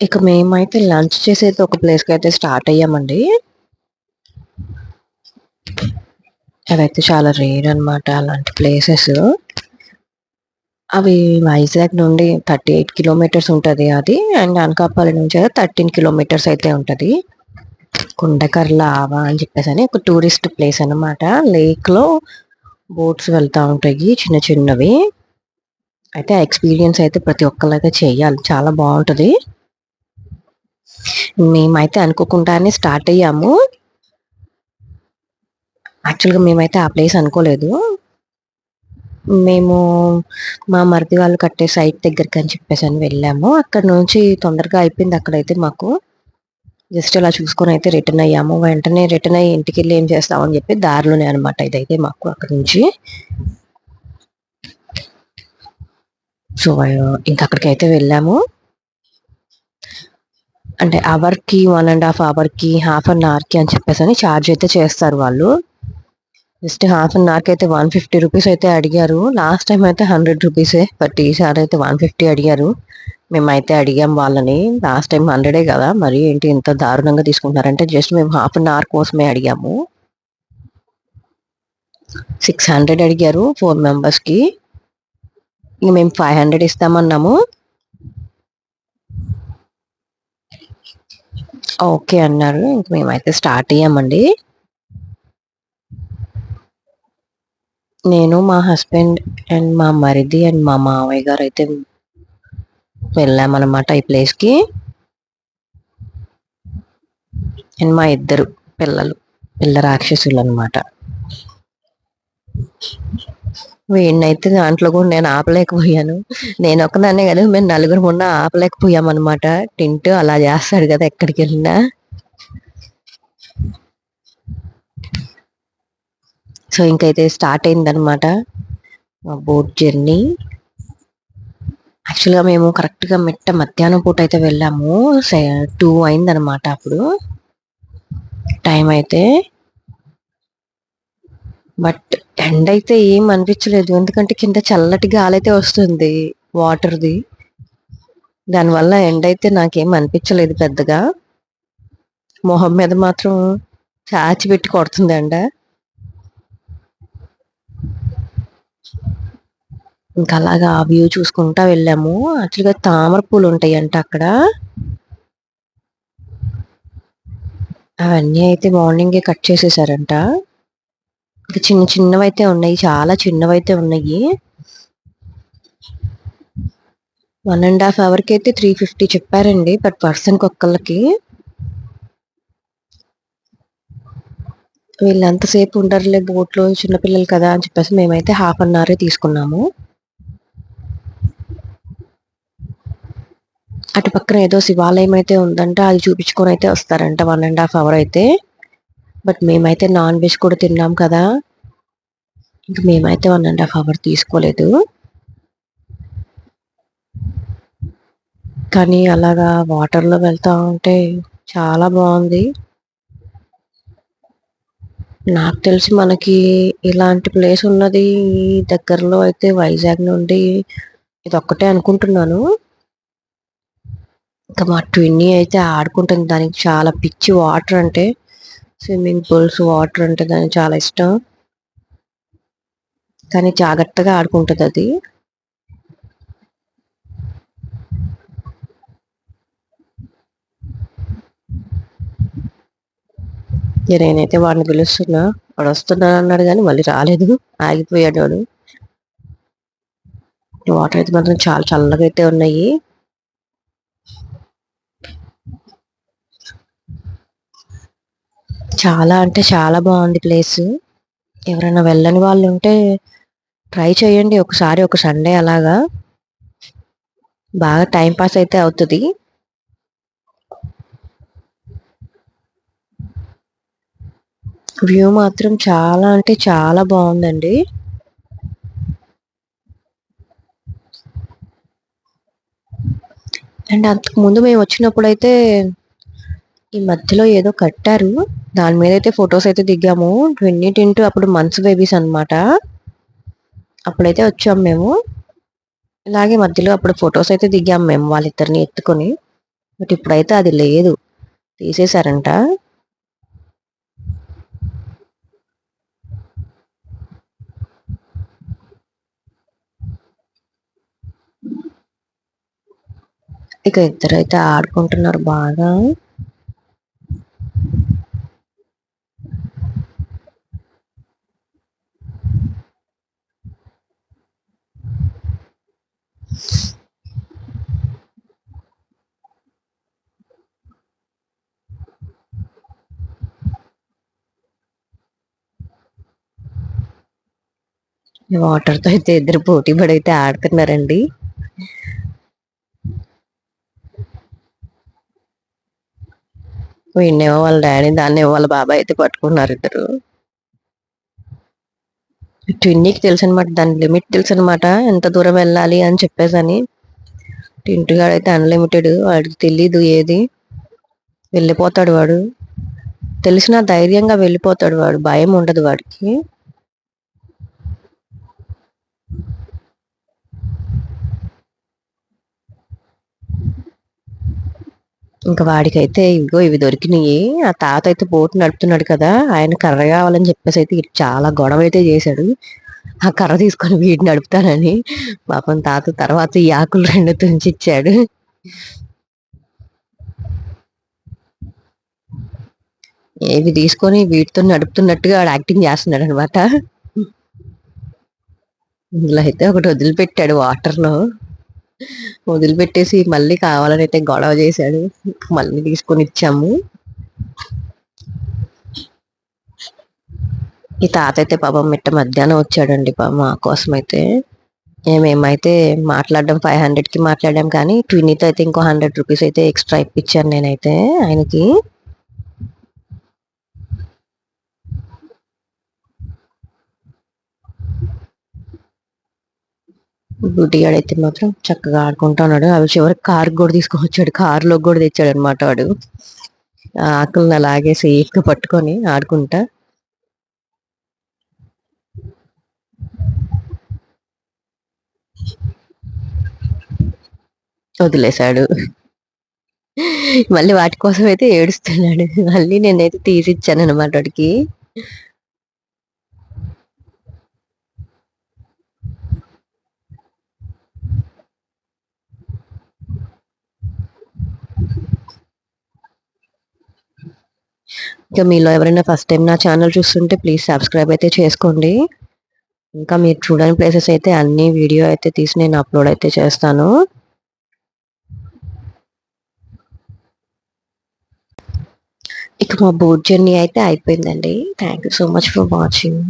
ఇక మేమైతే లంచ్ చేసేది ఒక ప్లేస్‌కి అయితే స్టార్ట్ అయ్యామండి. అవైతే చాలా రేర్ అన్నమాట అలాంటి ప్లేసెస్. అవి వైజాగ్ నుండి 38 కిలోమీటర్స్ ఉంటుంది అది. అండ్ అనకాపల్లి నుంచి అయితే 13 కిలోమీటర్స్ అయితే ఉంటుంది కుండకర్ల ఆవా అని చెప్పేసి అని ఒక టూరిస్ట్ ప్లేస్ అన్నమాట. లేక్‌లో బోట్స్ వెళ్తూ ఉంటాయి చిన్న చిన్నవి. అయితే ఎక్స్‌పీరియన్స్ అయితే ప్రతి ఒక్కళ్ళైతే చేయాలి. చాలా బాగుంటుంది మేమైతే అనుకోకుండానే స్టార్ట్ అయ్యాము. యాక్చువల్‌గా మేమైతే ఆ ప్లేస్ అనుకోలేదు. మేము మా మరిది వాళ్ళు కట్టే సైట్ దగ్గరికి అని చెప్పేసి అని వెళ్ళాము. అక్కడ నుంచి తొందరగా అయిపోయింది అక్కడైతే మాకు. జస్ట్ అలా చూసుకొని అయితే రిటర్న్ అయ్యాము. వెంటనే రిటర్న్ అయ్యి ఇంటికెళ్ళి ఏం చేస్తాం అని చెప్పి దారిలోనే అనమాట ఇదైతే మాకు అక్కడి నుంచి. సో, ఇంకా అక్కడికి అయితే వెళ్ళాము. అంటే అవర్‌కి వన్ అండ్ హాఫ్ అవర్‌కి, హాఫ్ అన్ అవర్‌కి అని చెప్పేసి అని ఛార్జ్ అయితే చేస్తారు వాళ్ళు. జస్ట్ హాఫ్ అన్ అవర్‌కి అయితే 150 రూపీస్ అయితే అడిగారు. లాస్ట్ టైం అయితే 100 రూపీసే. బట్ ఈసారి అయితే 150 అడిగారు. మేమైతే అడిగాం వాళ్ళని. లాస్ట్ టైం హండ్రెడే కదా! మరి ఏంటి ఇంత దారుణంగా తీసుకుంటున్నారంటే జస్ట్ మేము హాఫ్ అన్ అవర్ కోసమే అడిగాము. 600 అడిగారు ఫోర్ మెంబర్స్‌కి. ఇంక మేము 500 ఇస్తామన్నాము. ఓకే అన్నారు. ఇంక మేమైతే స్టార్ట్ అయ్యామండి. నేను, మా హస్బెండ్ అండ్ మా మరిది అండ్ మా మావయ్య గారు అయితే వెళ్ళామన్నమాట ఈ ప్లేస్‌కి. అండ్ మా ఇద్దరు పిల్లలు. పిల్ల రాక్షసులు అనమాట వీడినైతే దాంట్లో కూడా నేను ఆపలేకపోయాను. నేను నేనొక్కదాన్నే కదా మేము నలుగురం ఆపలేకపోయాం అనమాట టింటు అలా చేస్తాడు కదా ఎక్కడికి వెళ్ళినా సో, ఇంకైతే స్టార్ట్ అయిందనమాట మా బోట్ జర్నీ. యాక్చువల్‌గా మేము కరెక్ట్‌గా మిట్ట మధ్యాహ్నం పూట అయితే వెళ్ళాము. టూ అయిందనమాట అప్పుడు. టైం అయితే. బట్ ఎండ అయితే ఏం అనిపించలేదు. ఎందుకంటే కింద చల్లటి గాలైతే వస్తుంది వాటర్‌ది. దానివల్ల ఎండ అయితే నాకేం అనిపించలేదు పెద్దగా. మొహం మీద మాత్రం చాచి పెట్టి కొడుతుంది ఎండ. ఇంకా అలాగా ఆ వ్యూ చూసుకుంటా వెళ్ళాము. యాక్చువల్‌గా తామర పూలు ఉంటాయంట అక్కడ. అవన్నీ అయితే మార్నింగే కట్ చేసేసారంట. ఇంకా చిన్న చిన్నవైతే ఉన్నాయి. చాలా చిన్నవైతే ఉన్నాయి. వన్ అండ్ హాఫ్ అవర్‌కి అయితే 350 చెప్పారండి. పర్ పర్సన్‌కి ఒక్కళ్ళకి. వీళ్ళు ఎంతసేపు ఉండరులే బోట్‌లో చిన్నపిల్లలు కదా! అని చెప్పేసి మేమైతే హాఫ్ అన్ అవరే తీసుకున్నాము. అటు పక్కన ఏదో శివాలయం అయితే ఉందంటే అది చూపించుకొని అయితే వస్తారంట వన్ అండ్ హాఫ్ అవర్ అయితే. బట్ మేమైతే నాన్ వెజ్ కూడా తిన్నాం కదా! ఇంక మేమైతే వన్ అండ్ హాఫ్ అవర్ తీసుకోలేదు. కానీ అలాగా వాటర్‌లో వెళ్తా ఉంటే చాలా బాగుంది నాకు తెలిసి మనకి ఇలాంటి ప్లేస్ ఉన్నది దగ్గరలో అయితే వైజాగ్ నుండి ఇదొక్కటే అనుకుంటున్నాను. ఇంకా మా ట్విన్నీ అయితే ఆడుకుంటుంది. దానికి చాలా పిచ్చి వాటర్ అంటే. స్విమ్మింగ్ పూల్స్, వాటర్ అంటే దానికి చాలా ఇష్టం. కానీ జాగ్రత్తగా ఆడుకుంటుంది అది నేనైతే వాడిని పిలుస్తున్నా. వాడు వస్తున్నానన్నాడు కానీ మళ్ళీ రాలేదు. ఆగిపోయాడు వాడు. వాటర్ అయితే మాత్రం చాలా చల్లగా అయితే ఉన్నాయి. చాలా అంటే చాలా బాగుంది ప్లేస్. ఎవరైనా వెళ్ళని వాళ్ళు ఉంటే ట్రై చేయండి. ఒకసారి ఒక సండే అలాగా. బాగా టైంపాస్ పాస్ అయితే అవుతుంది. వ్యూ మాత్రం చాలా అంటే చాలా బాగుందండి. అండ్ అంతకుముందు అయితే ఈ మధ్యలో ఏదో కట్టారు. దాని మీద అయితే ఫొటోస్ అయితే దిగాము. ట్వంటీ ఇంటూ అప్పుడు మంత్స్ బేబీస్ అనమాట అప్పుడైతే వచ్చాం మేము. ఇలాగే మధ్యలో అప్పుడు ఫొటోస్ అయితే దిగాం మేము వాళ్ళిద్దరిని ఎత్తుకొని. బట్ ఇప్పుడైతే అది లేదు తీసేశారంట ఇక ఇద్దరైతే ఆడుకుంటున్నారు బాగా వాటర్తో అయితే ఇద్దరు పోటీ పడి అయితే ఆడుతున్నారండి. వీడినేమో వాళ్ళ డాడీ దాన్ని వాళ్ళ బాబాయ్ అయితే పట్టుకున్నారు ఇద్దరు. టిన్నీకి తెలుసు అనమాట దాని లిమిట్ తెలుసు అనమాట ఎంత దూరం వెళ్ళాలి అని చెప్పేసి అని టింటుగాడు అయితే అన్లిమిటెడ్ వాడికి తెలీదు ఏది. వెళ్ళిపోతాడు వాడు. తెలిసిన ధైర్యంగా వెళ్ళిపోతాడు వాడు భయం ఉండదు వాడికి. ఇంకా వాడికైతే ఇగో ఇవి దొరికినాయి. ఆ తాత అయితే బోట్ నడుపుతున్నాడు కదా ఆయన కర్ర కావాలని చెప్పేసి అయితే చాలా గొడవ అయితే చేశాడు. ఆ కర్ర తీసుకొని వీడి నడుపుతానని పాపం తాత తర్వాత ఈ ఆకులు రెండు తుంచి ఇచ్చాడు ఏవి తీసుకొని వీటితో నడుపుతున్నట్టుగా వాడు యాక్టింగ్ చేస్తున్నాడు అనమాట ఇందులో అయితే ఒకటి వదిలిపెట్టాడు వాటర్లో. వదిలిపెట్టేసి మళ్ళీ కావాలని అయితే గొడవ చేశాడు. మళ్ళీ తీసుకొని ఇచ్చాము. ఈ తాత అయితే పాపం మిట్ట మధ్యాహ్నం వచ్చాడండి పాపం మా కోసం అయితే మేమైతే మాట్లాడడం ఫైవ్ హండ్రెడ్కి మాట్లాడాం కానీ ట్విన్నీతో అయితే ఇంకో హండ్రెడ్ రూపీస్ అయితే ఎక్స్ట్రా ఇప్పించాను నేనైతే ఆయనకి. బుడ్డిగాడు అయితే మాత్రం చక్కగా ఆడుకుంటా ఉన్నాడు. అవి చివరికి కార్ కూడా తీసుకొని వచ్చాడు కూడా తెచ్చాడు అనమాట వాడు ఆకులను అలాగే సేఫ్గా పట్టుకొని ఆడుకుంటా. వదిలేశాడు. మళ్ళీ వాటి కోసం అయితే ఏడుస్తున్నాడు. మళ్ళీ నేనైతే తీసిచ్చాను అనమాట వాడికి ఇంకా మీలో ఎవరైనా ఫస్ట్ టైం నా ఛానల్ చూస్తుంటే ప్లీజ్ సబ్స్క్రైబ్ అయితే చేసుకోండి. ఇంకా మీరు చూడని ప్లేసెస్ అయితే అన్ని వీడియో అయితే తీసి నేను అప్లోడ్ అయితే చేస్తాను. ఇక మా బోట్ జర్నీ అయితే అయిపోయిందండి. Thank you so much for watching